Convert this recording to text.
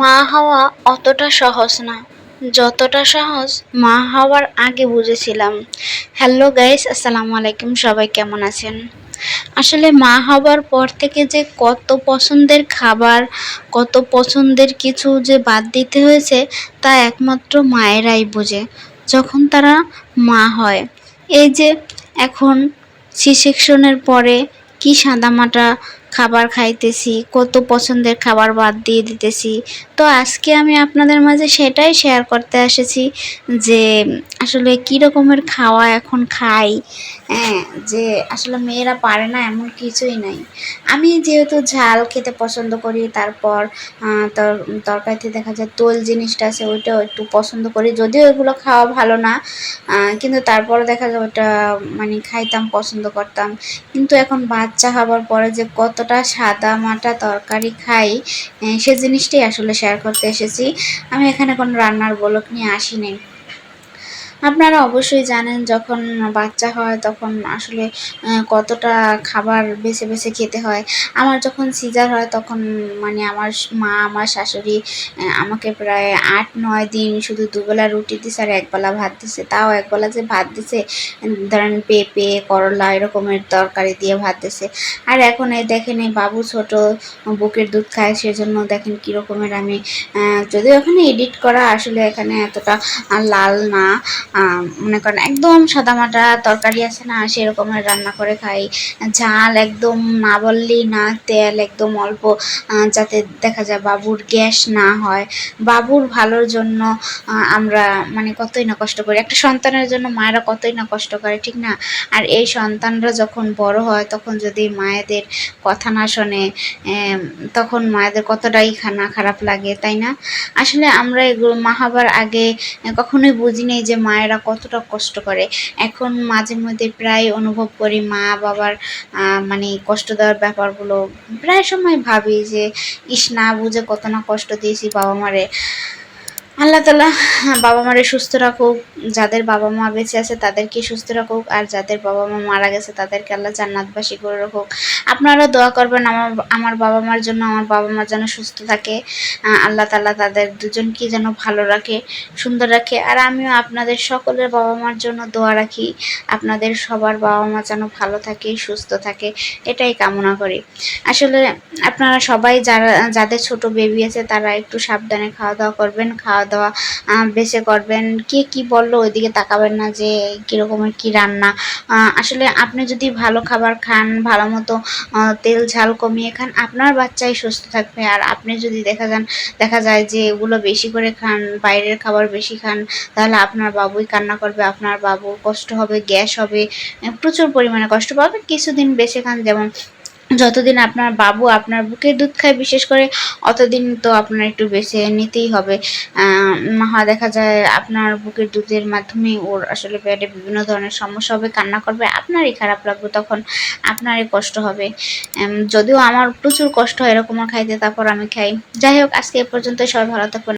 মা হওয়া অতটা সহজ না। যতটা সহজ মা হওয়ার আগে বুঝেছিলাম। হ্যালো গাইস, আসসালামু আলাইকুম, সবাই কেমন আছেন? আসলে মা হবার পর থেকে যে কত পছন্দের খাবার, কত পছন্দের কিছু যে বাদ দিতে হয়েছে, তা একমাত্র মায়েরাই বোঝে। যখন তারা মা হয়, এই যে এখন সি সেকশনের পরে কি সাদামাটা খাবার খাইতেছি, কত পছন্দের খাবার বাদ দিয়ে দিতেছি। তো আজকে আমি আপনাদের মাঝে সেটাই শেয়ার করতে এসেছি যে, আসলে কী রকমের খাওয়া এখন খাই হ্যাঁ যে আসলে মেয়েরা পারে না এমন কিছুই নাই। আমি যেহেতু ঝাল খেতে পছন্দ করি, তারপর তরকারিতে দেখা যায় তোল জিনিসটা আছে, ওইটাও একটু পছন্দ করি। যদিও এগুলো খাওয়া ভালো না কিন্তু তারপরে দেখা যায় ওটা মানে খাইতাম, পছন্দ করতাম। কিন্তু এখন বাচ্চা হবার পরে যে কতটা সাদা মাটা তরকারি খাই সে জিনিসটাই আসলে শেয়ার করতে এসেছি। আমি এখানে কোনো রান্নার বলক নিয়ে আসিনি। আপনারা অবশ্যই জানেন যখন বাচ্চা হয় তখন আসলে কতটা খাবার বেছে বেছে খেতে হয়। আমার যখন সিজার হয় তখন মানে আমার মা, আমার শাশুড়ি আমাকে প্রায় আট নয় দিন শুধু দুবেলা রুটি দিছে আর একবেলা ভাত দিছে। তাও একবেলা যে ভাত দিছে, ধরেন পেঁপে, করলা এরকমের তরকারি দিয়ে ভাত দিছে। আর এখন এই দেখেন এই বাবু ছোট, বুকের দুধ খায়, সেজন্য দেখেন কীরকমের আমি যদিও এখানে এডিট করা আসলে এখানে এতটা লাল না। মনে করেন একদম সাদামাটা তরকারি আছে না, সেরকমের রান্না করে খাই। ঝাল একদম না বললেই না, তেল একদম অল্প যাতে দেখা যায় বাবুর গ্যাস না হয়। বাবুর ভালোর জন্য আমরা মানে কতই না কষ্ট করি। একটা সন্তানের জন্য মায়েরা কতই না কষ্ট করে, ঠিক না? আর এই সন্তানরা যখন বড় হয়, তখন যদি মায়েদের কথা না শোনে তখন মায়েদের কতটাই খানা খারাপ লাগে, তাই না? আসলে আমরা এগুলো মা হবার আগে কখনোই বুঝিনি যে মায়েরা কতটা কষ্ট করে। এখন মাঝে মধ্যে প্রায় অনুভব করি মা বাবার মানে কষ্ট দেওয়ার ব্যাপারগুলো। প্রায় সময় ভাবি যে, ইস না বুঝে কত না কষ্ট দিয়েছি বাবা মারে আল্লাহ তালা বাবা মারে সুস্থ রাখুক। যাদের বাবা মা বেঁচে আছে, তাদেরকে সুস্থ রাখুক। আর যাদের বাবা মা মারা গেছে, তাদেরকে আল্লাহ জান্নাতবাসী করে রাখুক। আপনারা দোয়া করবেন আমার আমার বাবা মার জন্য, আমার বাবা মা যেন সুস্থ থাকে। আল্লাহ তালা তাদের দুজনকে যেন ভালো রাখে, সুন্দর রাখে। আর আমিও আপনাদের সকলের বাবা মার জন্য দোয়া রাখি। আপনাদের সবার বাবা মা যেন ভালো থাকে, সুস্থ থাকে, এটাই কামনা করি। আসলে আপনারা সবাই যারা, যাদের ছোট বেবি আছে, তারা একটু সাবধানে খাওয়া দাওয়া করবেন। খাওয়া দাওয়া বেছে করবেন কে কি বলল ওইদিকে তাকাবেন না যে কীরকমের কি রান্না। আসলে আপনি যদি ভালো খাবার খান, ভালো মতো তেল ঝাল কমিয়ে খান, আপনার বাচ্চাই সুস্থ থাকবে। আর আপনি যদি দেখা যান, দেখা যায় যে এগুলো বেশি করে খান, বাইরের খাবার বেশি খান, তাহলে আপনার বাবুই কান্না করবে, আপনার বাবু কষ্ট হবে, গ্যাস হবে, প্রচুর পরিমাণে কষ্ট পাবে কিছুদিন বেশি খান, যেমন যতদিন আপনার বাবু আপনার বুকের দুধ খায়, বিশেষ করে অতদিন তো আপনার একটু বেছে নিতেই হবে। মা দেখা যায় আপনার বুকের দুধের মাধ্যমে ওর আসলে পেটে বিভিন্ন ধরনের সমস্যা হবে, কান্না করবে, আপনারই খারাপ লাগবে তখন আপনারই কষ্ট হবে। যদিও আমার প্রচুর কষ্ট হয় এরকম খাইতে, তারপর আমি খাই। যাই হোক, আজকে এ পর্যন্ত সবাই ভালো থাকুন।